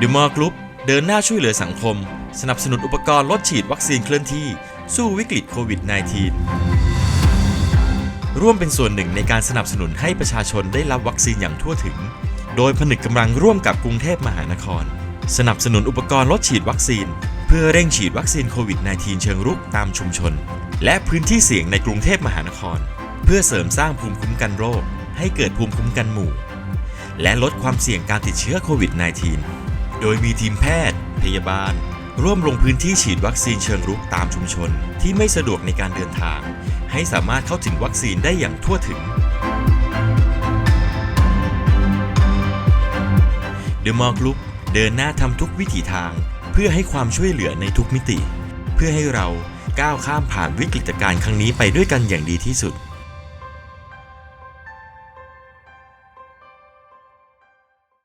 The More Group เดินหน้าช่วยเหลือสังคม สนับสนุนอุปกรณ์ลดฉีดวัคซีนเคลื่อนที่ สู้วิกฤตโควิด -19 ร่วมเป็นส่วนหนึ่งในการสนับสนุนให้ประชาชนได้รับวัคซีนอย่างทั่วถึง โดยผนึกกำลังร่วมกับกรุงเทพมหานคร สนับสนุนอุปกรณ์ลดฉีดวัคซีน เพื่อเร่งฉีดวัคซีนโควิด -19 เชิงรุกตามชุมชน และพื้นที่เสี่ยงในกรุงเทพมหานคร เพื่อเสริมสร้างภูมิคุ้มกันโรค ให้เกิดภูมิคุ้มกันหมู่ และลดความเสี่ยงการติดเชื้อโควิด -19 โดยมีทีมแพทย์ พยาบาล ร่วมลงพื้นที่ฉีดวัคซีนเชิงรุกตามชุมชน ที่ไม่สะดวกในการเดินทาง ให้สามารถเข้าถึงวัคซีนได้อย่างทั่วถึง The More Group เดินหน้าทำทุกวิถีทาง เพื่อให้ความช่วยเหลือในทุกมิติ เพื่อให้เราก้าวข้ามผ่านวิกฤตการณ์ครั้งนี้ไปด้วยกันอย่างดีที่สุด